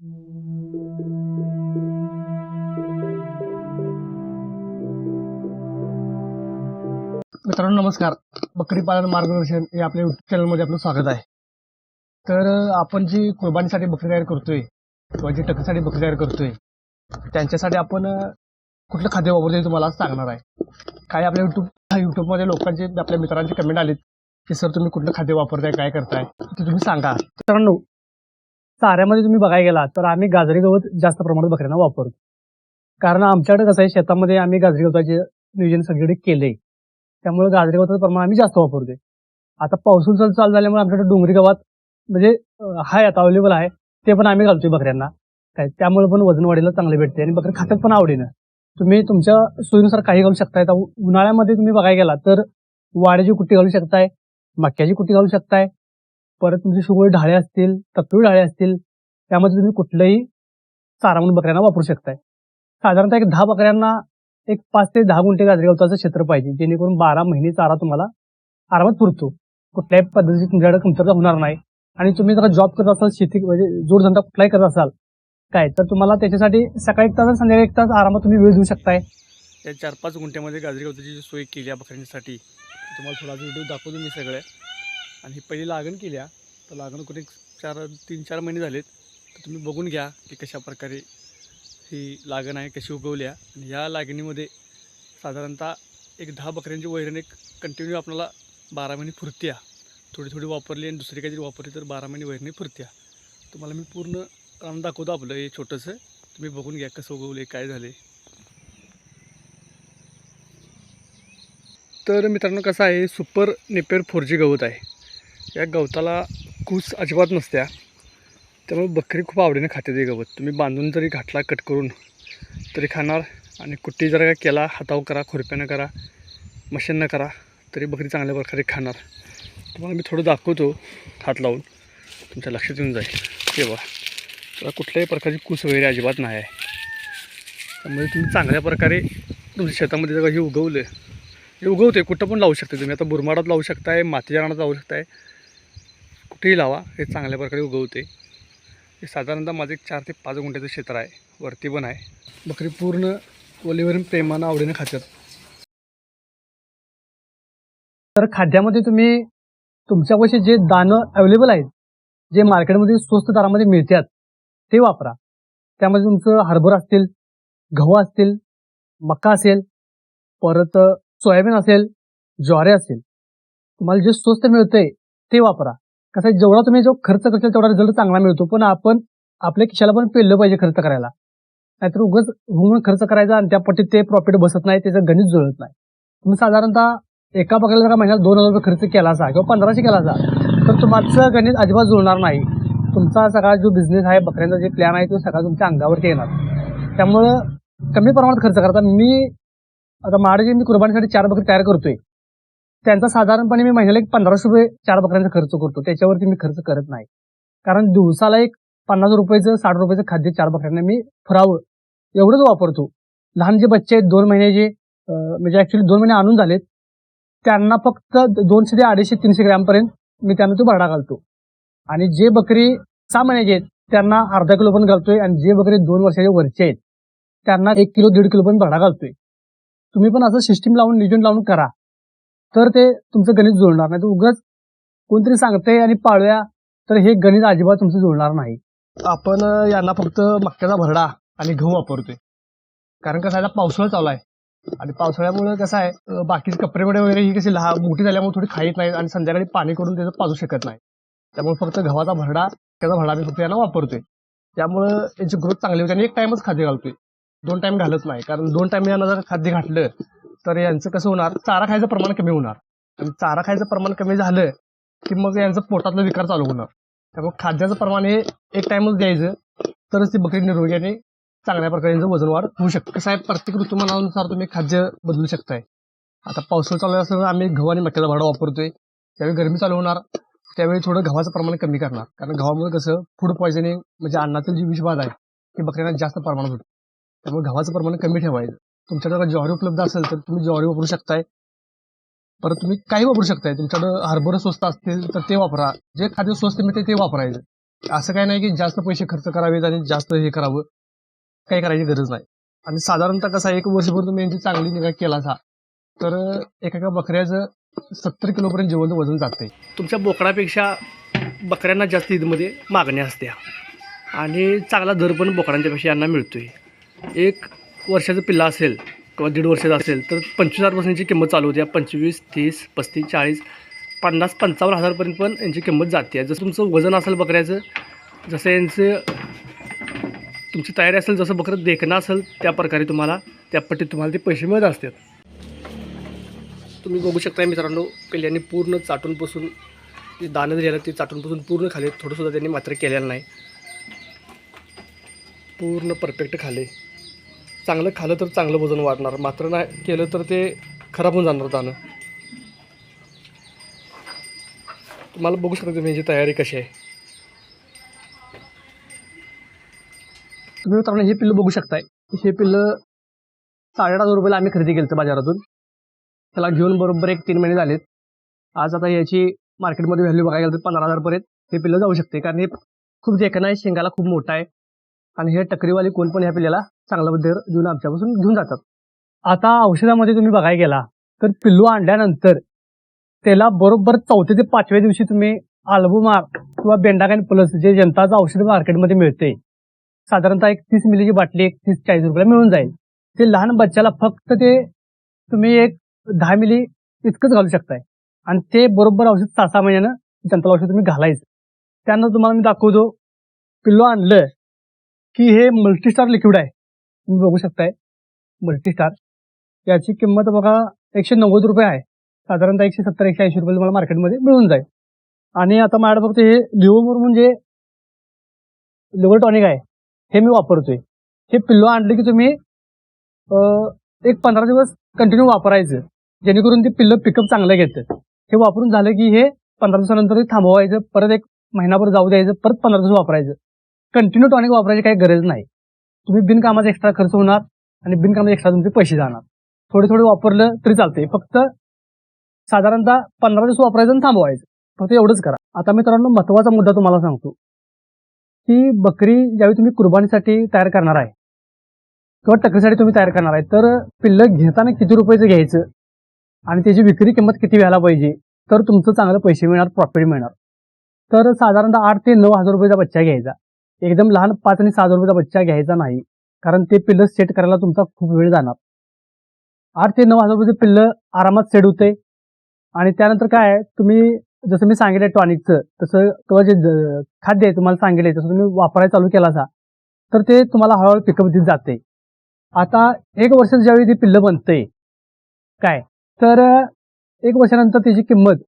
मित्रांनो नमस्कार. बकरी पालन मार्गदर्शन हे आपल्या युट्यूब चॅनलमध्ये आपलं स्वागत आहे. तर आपण जी कुर्बानीसाठी बकरी तयार करतोय किंवा जी टक्केसाठी बकरी तयार करतोय त्यांच्यासाठी आपण कुठलं खाद्य वापरतोय तुम्हाला सांगणार आहे. काही आपल्या युट्यूब युट्यूबमध्ये लोकांचे आपल्या मित्रांचे कमेंट आलेत की सर तुम्ही कुठलं खाद्य वापरताय काय करताय? ते तुम्ही सांगा. मित्रांनो चाऱ्यामध्ये तुम्ही बघायला गेला तर आम्ही गाजरी गवत जास्त प्रमाणात बकऱ्यांना वापरतो. कारण आमच्याकडे कसं आहे शेतामध्ये आम्ही गाजरी गवताचे नियोजन सगळीकडे केले त्यामुळे गाजरी गवताचं प्रमाण आम्ही जास्त वापरतोय. आता पावसून चालू चालू झाल्यामुळे आमच्याकडे डोंगरी गवत म्हणजे हाय आहे आता अवेलेबल आहे ते पण आम्ही घालतोय बकऱ्यांना. काय त्यामुळे पण वजन वाढीला चांगले भेटते आणि बकरी खात्यात पण आवडीनं. तुम्ही तुमच्या सोयीनुसार काही घालू शकताय. उन्हाळ्यामध्ये तुम्ही बघायला गेला तर वाड्याची कुट्टी घालू शकताय मक्याची कुट्टी घालू शकताय परत तुमचे शुगळ ढाळे असतील तत्वी ढाळे असतील त्यामध्ये तुम्ही कुठलंही चारा म्हणून बकऱ्यांना वापरू शकताय. साधारणतः एक दहा बकऱ्यांना एक पाच ते दहा गुंठे गाजरी गवताचं क्षेत्र पाहिजे जेणेकरून बारा महिने चारा तुम्हाला आरामात पुरतो. कुठल्याही पद्धतीची तुमच्याकडे कमतरता होणार नाही. आणि तुम्ही जर जॉब करत असाल शेती म्हणजे जोडधंदा कुठलाही करत असाल काय तर तुम्हाला त्याच्यासाठी सकाळी एक तास आणि संध्याकाळी एक तास आरामात तुम्ही वेळ देऊ शकताय. त्या चार पाच गुंठ्यामध्ये गाजरी गवताची सोय केली या बकऱ्यांसाठी तुम्हाला थोडा व्हिडिओ दाखवतो मी सगळे. आणि ही पहिली लागण केली तर लागण करून एक चार तीन चार महिने झालेत. तर तुम्ही बघून घ्या की कशा प्रकारे ही लागण आहे कशी उगवली आणि या लागणीमध्ये साधारणतः एक दहा बकऱ्यांची वैरण एक कंटिन्यू आपल्याला बारा महिने फुरत्या थोडी थोडी वापरली आणि दुसरी काहीतरी वापरली तर बारा महिने वैरणी फुरत्या तुम्हाला मी पूर्ण रान दाखवतो आपलं हे छोटंसं. तुम्ही बघून घ्या कसं उगवले काय झाले तर मित्रांनो कसं आहे सुपर नेपेर फोर जी गवत आहे. या गवताला कूस अजिबात नसत्या. त्यामुळे बकरी खूप आवडीने खाते ते गवत. तुम्ही बांधून जरी घातला कट करून तरी खाणार. आणि कुट्टी जर का केला हातावर करा खुरप्यानं करा मशीननं करा तरी बकरी चांगल्या प्रकारे खाणार. तुम्हाला मी थोडं दाखवतो हात लावून. तुमच्या लक्षात येऊन जाईल. तेव्हा त्याला कुठल्याही प्रकारची कूस वगैरे अजिबात नाही आहे. त्यामुळे तुम्ही चांगल्या प्रकारे तुमच्या शेतामध्ये जर हे उगवलं हे उगवते कुठं पण लावू शकता तुम्ही. आता बुरमाडात लावू शकताय मातीच्या रानात लावू शकताय. कुठेही लावा हे चांगल्या प्रकारे उगवते. हे साधारणतः माझं एक चार ते पाच गुंठ्याचं क्षेत्र आहे. वरती पण आहे. बकरी पूर्ण ओलीवरून प्रेमानं आवडीने खातात तर खाद्यामध्ये तुम्ही तुमच्यापाशी जे दाणं अवेलेबल आहेत जे मार्केटमध्ये स्वस्त दरामध्ये मिळतात ते वापरा. त्यामध्ये तुमचं हरभरा असतील गहू असतील मका असेल परत सोयाबीन असेल ज्वारी असेल तुम्हाला जे स्वस्त मिळतंय ते वापरा. कसं आहे, जेवढा तुम्ही जो खर्च करता तेवढा रिझल्ट चांगला मिळतो. पण आपण आपल्या खिशाला पण पेललं पाहिजे खर्च करायला. नाहीतर उगाच म्हणून खर्च करायचा आणि त्या पट्टीत ते प्रॉफिट बसत नाही त्याचं गणित जुळत नाही. तुम्ही साधारणतः एका बघायला जर का महिन्यात दोन हजार रुपये खर्च केला असा किंवा पंधराशे केला असा तर तुमचं गणित अजिबात जुळणार नाही. तुमचा सगळा जो बिझनेस आहे बकऱ्यांचा जे प्लॅन आहे तो सगळा तुमच्या अंगावरती येणार. त्यामुळं कमी प्रमाणात खर्च करता. मी आता माझे मी कुर्बानीसाठी चार बकरी तयार करतोय. त्यांचा साधारणपणे मी महिन्याला एक पंधराशे रुपये चार बकऱ्यांचा खर्च करतो. त्याच्यावरती मी खर्च करत नाही. कारण दिवसाला एक पन्नास रुपयाचं साठ रुपयाचं खाद्य चार बकऱ्यांना मी फुरावं एवढंच वापरतो. लहान जे बच्चे आहेत दोन महिन्याचे म्हणजे ऍक्च्युली दोन महिने आणून झालेत त्यांना फक्त दोनशे ते अडीचशे तीनशे ग्रॅमपर्यंत मी त्यांना तो भरडा घालतो. आणि जे बकरी सहा महिन्याचे आहेत त्यांना अर्धा किलो पण घालतोय आणि जे बकरी दोन वर्षाचे वरचे आहेत त्यांना एक किलो दीड किलो पण भरडा घालतोय. तुम्ही पण असं सिस्टीम लावून नियोजन लावून करा. तर ते तुमचं गणित जुळणार नाही. तर उगाच कोणतरी सांगते आणि पाळूया तर हे गणित अजिबात तुमचं जुळणार नाही. आपण यांना फक्त मक्याचा भरडा आणि गहू वापरतोय. कारण कसं आहे पावसाळा चालू आहे. आणि पावसाळ्यामुळे कसं आहे बाकीचे कपडे वगैरे ही कशी लहान मोठी झाल्यामुळे थोडी खाईत नाही आणि संध्याकाळी पाणी करून त्याचं पाजू शकत नाही. त्यामुळे फक्त गव्हाचा भरडा त्याचा भरडा मी फक्त यांना वापरतोय. त्यामुळे यांची ग्रोथ चांगली होते आणि एक टाइमच खाद्य घालतोय. दोन टाइम घालत नाही. कारण दोन टाइम यांना जर खाद्य घातलं तर यांचं कसं होणार? चारा खायचं प्रमाण कमी होणार. आणि चारा खायचं प्रमाण कमी झालं की मग यांचं पोटातलं विकार चालू होणार. त्यामुळे खाद्याचं प्रमाण हे एक टाइमच द्यायचं तरच ती बकरी निरोगी आणि चांगल्या प्रकारे यांचं वजन वाढ होऊ शकतं. कसं आहे प्रत्येक ऋतुमानानुसार तुम्ही खाद्य बदलू शकताय. आता पावसाळा चालू असल्यामुळे आम्ही गहू आणि मक्याचा भाडा वापरतोय. त्यावेळी गरमी चालू होणार. त्यावेळी थोडं गव्हाचं प्रमाण कमी करणार. कारण गव्हामुळे कसं फूड पॉयझनिंग म्हणजे अन्नातील जी विषबाधा आहे ती बकऱ्यांना जास्त प्रमाणात होते. त्यामुळे गव्हाचं प्रमाण कमी ठेवायचं. तुमच्याकडे ज्वारी उपलब्ध असेल तर तुम्ही ज्वारी वापरू शकताय. परत तुम्ही काही वापरू शकताय. तुमच्याकडे हरभर स्वस्त असतील तर ते वापरा. जे खाद्य स्वस्त मिळते ते वापरायचं. असं काही नाही की जास्त पैसे खर्च करावेत आणि जास्त हे करावं. काही करायची गरज नाही. आणि साधारणतः कसं आहे, एक वर्षभर तुम्ही यांची चांगली निगा केला असा तर एका एका बकऱ्याचं सत्तर किलोपर्यंत जिवंत वजन जाते तुमच्या बोकडापेक्षा बकऱ्यांना जास्त ईदमध्ये मागण्या असते आणि चांगला दर पण बोकडांच्यापेक्षा यांना मिळतोय. एक वर्षाचं पिल्ला असेल किंवा दीड वर्षाचं असेल तर पंचवीस हजारपासूनची किंमत चालू होते. पंचवीस तीस पस्तीस चाळीस पन्नास पंचावन्न हजारपर्यंत पण यांची किंमत जाते. जसं तुमचं वजन असेल बकऱ्याचं जसं यांचं तुमची तयारी असेल जसं बकरं देखणं असेल त्या प्रकारे तुम्हाला त्या पट्टीत तुम्हाला ते पैसे मिळत असतात. तुम्ही बघू शकता मित्रांनो पिल्ल्यांनी पूर्ण चाटून बसून जे दाणं दिलेलं ते चाटून पुसून पूर्ण खाले थोडंसुद्धा त्यांनी मात्र केलेलं नाही. पूर्ण परफेक्ट खाले. चांगलं खालं तर चांगलं वजन वाढणार. मात्र नाही केलं तर ते खराब होऊन जाणार दाणं. तुम्हाला बघू शकता तुम्ही याची तयारी कशी आहे. तुम्ही मित्रांनो हे पिल्लं बघू शकताय. हे पिल्लं साडेआठ हजार रुपयाला आम्ही खरेदी केलं बाजारातून. त्याला घेऊन बरोबर एक तीन महिने झालेत. आज आता याची मार्केटमध्ये व्हॅल्यू बघायला गेलं तर पंधरा हजारपर्यंत हे पिल्लं जाऊ शकते. कारण हे खूप देखणं आहे शेंगाला खूप मोठा आहे. आणि हे टकरीवाली कोण पण ह्या पिल्ल्याला चांगला दर देऊन आमच्यापासून घेऊन जातात. आता औषधामध्ये तुम्ही बघायला गेला तर पिल्लू आणल्यानंतर त्याला बरोबर चौथ्या ते पाचव्या दिवशी तुम्ही आल्बुमार किंवा बेंडागाइन प्लस जे जनताचं औषध मार्केटमध्ये मिळते साधारणतः एक तीस मिलीची बाटली एक तीस चाळीस रुपयाला मिळून जाईल. ते लहान बच्चाला फक्त ते तुम्ही एक दहा मिली इतकंच घालू शकताय. आणि ते बरोबर औषध सहा सहा महिन्यानं जनताला औषध तुम्ही घालायचं. त्यांना तुम्हाला मी दाखवतो पिल्लो आणलं की हे मल्टीस्टार लिक्विड आहे. तुम्ही बघू शकताय. मल्टीस्टार याची किंमत बघा एकशे नव्वद रुपये आहे. साधारणतः एकशे सत्तर एकशे ऐंशी रुपये तुम्हाला मार्केटमध्ये मिळून जाईल. आणि आता माझ्याकडे फक्त हे लिओमोर म्हणजे लिव्हर टॉनिक आहे. हे मी वापरतोय. हे पिल्लो आणले की तुम्ही एक पंधरा दिवस कंटिन्यू वापरायचं. जेणेकरून ते पिल्लं पिकअप चांगलं घेतं. हे वापरून झालं की हे पंधरा दिवसानंतर थांबवायचं. परत एक महिनाभर जाऊ द्यायचं. परत पंधरा दिवस वापरायचं. कंटिन्यू टॉनिक वापरायची काही गरज नाही. तुम्ही बिनकामाचा एक्स्ट्रा खर्च होणार आणि बिनकामाचे एक्स्ट्रा तुमचे पैसे जाणार. थोडे थोडे वापरलं तरी चालतंय. फक्त साधारणतः पंधरा दिवस वापरायचं आणि थांबवायचं. फक्त एवढंच करा. आता मित्रांनो महत्त्वाचा मुद्दा तुम्हाला सांगतो. की बकरी ज्यावेळी तुम्ही कुर्बानीसाठी तयार करणार आहे किंवा टकरीसाठी तुम्ही तयार करणार आहे तर पिल्लं घेताना किती रुपयाचं घ्यायचं आणि त्याची विक्री किंमत किती व्हायला पाहिजे तर तुमचं चांगलं पैसे मिळणार प्रॉफिट मिळणार. तर साधारणतः आठ ते नऊ हजार रुपयाचा बच्चा घ्यायचा. एकदम लहान पाच आणि सहा हजार रुपयाचा बच्चा घ्यायचा नाही कारण ते पिल्लं सेट करायला तुमचा खूप वेळ जाणार. आठ ते नऊ हजार रुपयाचे पिल्लं आरामात सेट होते. आणि त्यानंतर काय आहे तुम्ही जसं मी सांगितलं टॉनिकचं तसं किंवा जे खाद्य आहे तुम्हाला सांगितलंय तसं तुम्ही वापरायला चालू केला असा तर ते तुम्हाला हळूहळू पिकअप देत जाते. आता एक वर्ष ज्यावेळी ती पिल्लं बनते काय? तर एक वर्षानंतर त्याची किंमत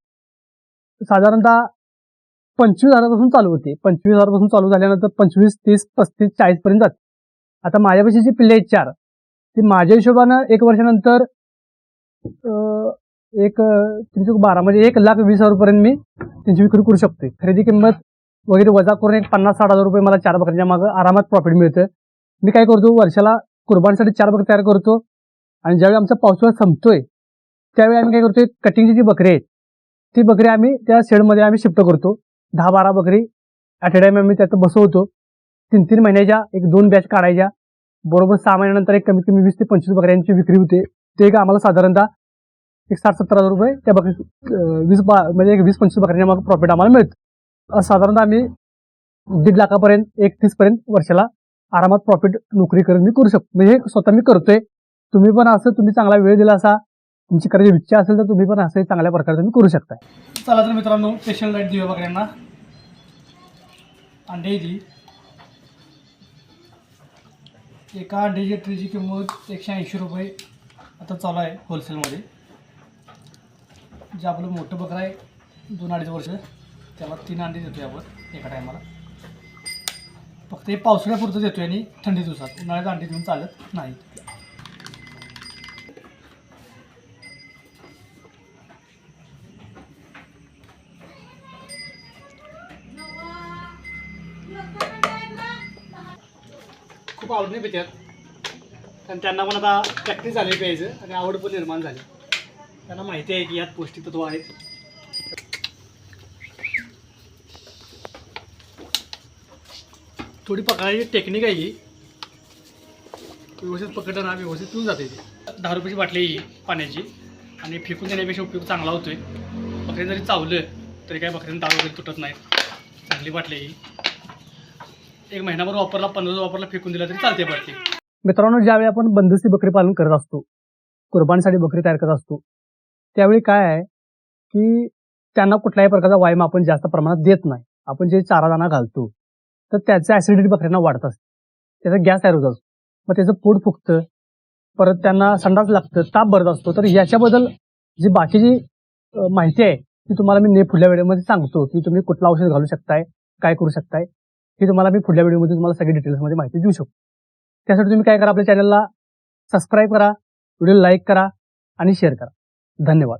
साधारणतः पंचवीस हजारापासून चालू होते. पंचवीस हजारापासून चालू झाल्यानंतर पंचवीस तीस पस्तीस चाळीसपर्यंत जाते. आता माझ्यापाशी जी पिल्ले आहेत चार. ती माझ्या हिशोबानं एक वर्षानंतर एक तीनशे बारा म्हणजे एक लाख वीस हजारपर्यंत मी त्यांची विक्री करू शकते खरेदी किंमत वगैरे वजा करून एक पन्नास साठ हजार रुपये मला चार बकऱ्यांच्या मागं आरामात प्रॉफिट मिळतं मी काय करतो वर्षाला कुर्बानीसाठी चार बकरी तयार करतो. आणि ज्यावेळी आमचा पावसाळा संपतोय त्यावेळी आम्ही काय करतो कटिंगची जी बकरी आहेत ती बकरी आम्ही त्या शेडमध्ये आम्ही शिफ्ट करतो. दहा बारा बकरी ॲट आम्ही त्यात बसवतो. तीन तीन महिन्याच्या एक दोन बॅच काढायच्या. बरोबर सहा महिन्यानंतर एक कमीत कमी वीस ते पंचवीस बकऱ्यांची विक्री होते. ते एक आम्हाला साधारणतः एक साठ सत्तर हजार रुपये त्या बकरी वीस बा म्हणजे एक वीस पंचवीस बकऱ्यांच्या मग प्रॉफिट आम्हाला मिळतं. साधारणतः आम्ही दीड लाखापर्यंत एक तीसपर्यंत वर्षाला आरामात प्रॉफिट नोकरी करून मी करू शकतो. म्हणजे हे स्वतः मी करतोय. तुम्ही पण असं तुम्ही चांगला वेळ दिला असा तुमची करायची इच्छा असेल तर तुम्ही पण असं चांगल्या प्रकारे तुम्ही करू शकता चला तर मित्रांनो स्पेशल लाइट देऊया बकऱ्यांना अंडे एका अंड्याची ट्रीची किंमत एकशे ऐंशी रुपये. आता चालू आहे होलसेलमध्ये जे आपलं मोठं बकरं आहे दोन अडीच वर्ष त्याला तीन अंडे देतोय आपण एका टायमाला फक्त हे पावसाळ्यापुरतं देतोय आणि थंडी दिवसात. उन्हाळ्यात अंडे देऊन चालत नाही खूप आवडीने पितात आणि त्यांना पण आता प्रॅक्टिस झाली प्यायचं आणि आवड पण निर्माण झाली. त्यांना माहिती आहे की यात पौष्टिक तत्व आहेत. थोडी पकडायची टेक्निक आहे ही. व्यवस्थित पकडलं ना व्यवस्थित पिऊन जाते ती. दहा रुपयाची बाटली ही पाण्याची. आणि फेकून देण्यापेक्षा उपयोग चांगला होतोय. बकरीने जरी चावलं तरी काय बकऱ्यांना दारू वगैरे तुटत नाही चांगली बाटली आहे ही. एक महिनाभर वापरला पंधरा वापरला फेकून दिला तरी चालते पडते मित्रांनो ज्यावेळी आपण बंदिस्ती बकरी पालन करत असतो कुर्बानीसाठी बकरी तयार करत असतो त्यावेळी काय आहे की त्यांना कुठल्याही प्रकारचा व्यायाम आपण जास्त प्रमाणात देत नाही. आपण जे चारा दाणा घालतो तर त्याचं ऍसिडिटी बकऱ्यांना वाढत असते. त्याचा गॅस तयार होत असतो. मग त्याचं पोट फुगतं परत त्यांना संडास लागतं ताप भरत असतो. तर याच्याबद्दल जी बाकीची माहिती आहे ती तुम्हाला मी ने पुढल्या वेळेमध्ये सांगतो की तुम्ही कुठलं औषध घालू शकताय काय करू शकताय. ती तुम्हाला मी पुढल्या व्हिडिओमध्ये तुम्हाला सगळी डिटेल्समध्ये माहिती देऊ शकतो. त्यासाठी तुम्ही काय करा आपल्या चॅनलला सबस्क्राईब करा व्हिडिओ लाईक करा आणि शेअर करा. धन्यवाद.